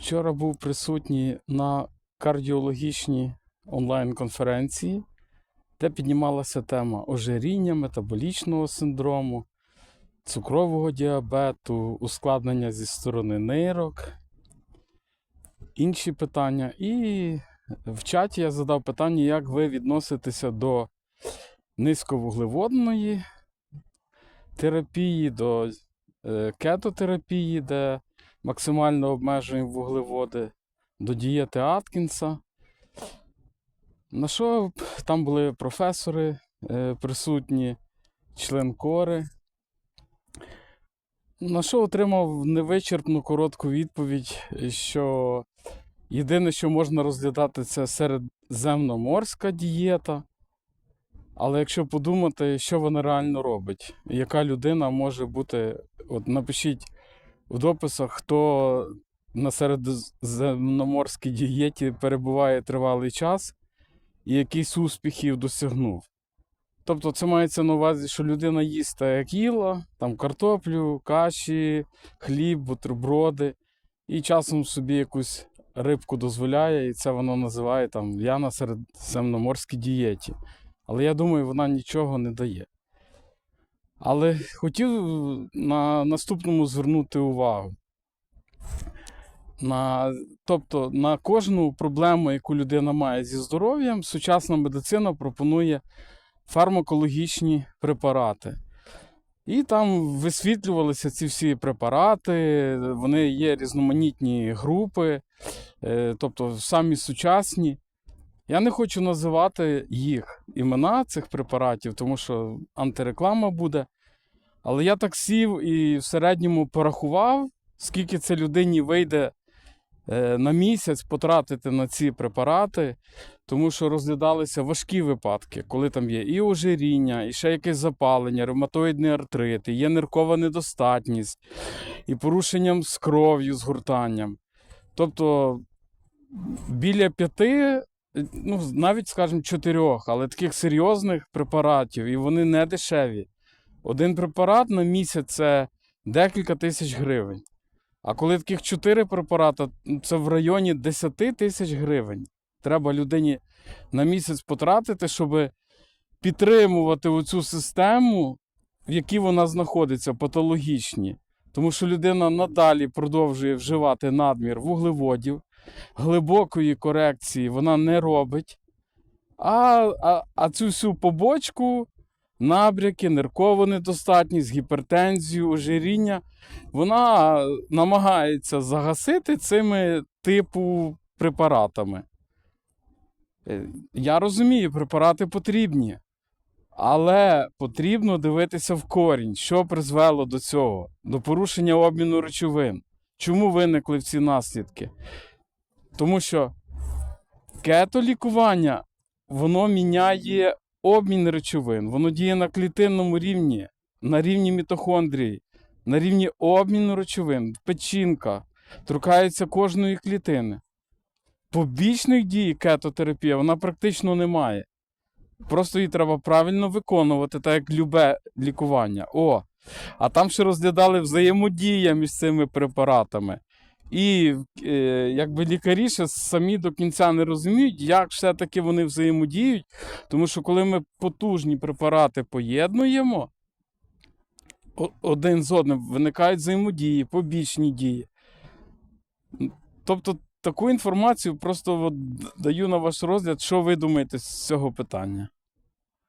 Вчора був присутній на кардіологічній онлайн-конференції, де піднімалася тема ожиріння, метаболічного синдрому, цукрового діабету, ускладнення зі сторони нирок, інші питання. І в чаті я задав питання, як ви відноситеся до низьковуглеводної терапії, до е, кетотерапії, де максимально обмежуємо вуглеводи до дієти Аткінса. На що там були професори е, присутні, член кори. На що отримав невичерпну коротку відповідь, що єдине, що можна розглядати, це середземноморська дієта. Але якщо подумати, що вона реально робить, яка людина може бути, от напишіть в дописах, хто на середземноморській дієті перебуває тривалий час і якийсь успіхів досягнув. Тобто це мається на увазі, що людина їсть так, як їла, там картоплю, каші, хліб, бутерброди, і часом собі якусь рибку дозволяє, і це воно називає там я на середземноморській дієті. Але я думаю, вона нічого не дає. Але хотів на наступному звернути увагу. На, тобто на кожну проблему, яку людина має зі здоров'ям, сучасна медицина пропонує фармакологічні препарати. І там висвітлювалися ці всі препарати, вони є різноманітні групи, е, тобто самі сучасні. Я не хочу називати їх імена цих препаратів, тому що антиреклама буде. Але я так сів і в середньому порахував, скільки це людині вийде е, на місяць потратити на ці препарати, тому що розглядалися важкі випадки, коли там є і ожиріння, і ще якесь запалення, ревматоїдний артрит, і є ниркова недостатність, і порушенням з кров'ю, з гуртанням. Тобто біля п'яти ну, навіть, скажімо, чотирьох, але таких серйозних препаратів, і вони не дешеві. Один препарат на місяць це декілька тисяч гривень. А коли таких чотири препарати, це в районі 10 тисяч гривень. Треба людині на місяць потратити, щоб підтримувати оцю систему, в якій вона знаходиться, патологічні. Тому що людина надалі продовжує вживати надмір вуглеводів, глибокої корекції вона не робить. А, а, а цю всю побочку, набряки, ниркову недостатність, гіпертензію, ожиріння, вона намагається загасити цими типу препаратами. Е, Я розумію, препарати потрібні, але потрібно дивитися в корінь, що призвело до цього, до порушення обміну речовин. Чому виникли ці наслідки? Тому що кетолікування воно міняє обмін речовин, воно діє на клітинному рівні, на рівні мітохондрії, на рівні обміну речовин, печінка, торкається кожної клітини. Побічних дій кетотерапія вона практично не має. Просто її треба правильно виконувати, так як любе лікування. О, а там ще розглядали взаємодія між цими препаратами. І е, якби лікарі ще самі до кінця не розуміють, як все-таки вони взаємодіють. Тому що коли ми потужні препарати поєднуємо, один з одним виникають взаємодії, побічні дії. Тобто таку інформацію просто от даю на ваш розгляд, що ви думаєте з цього питання.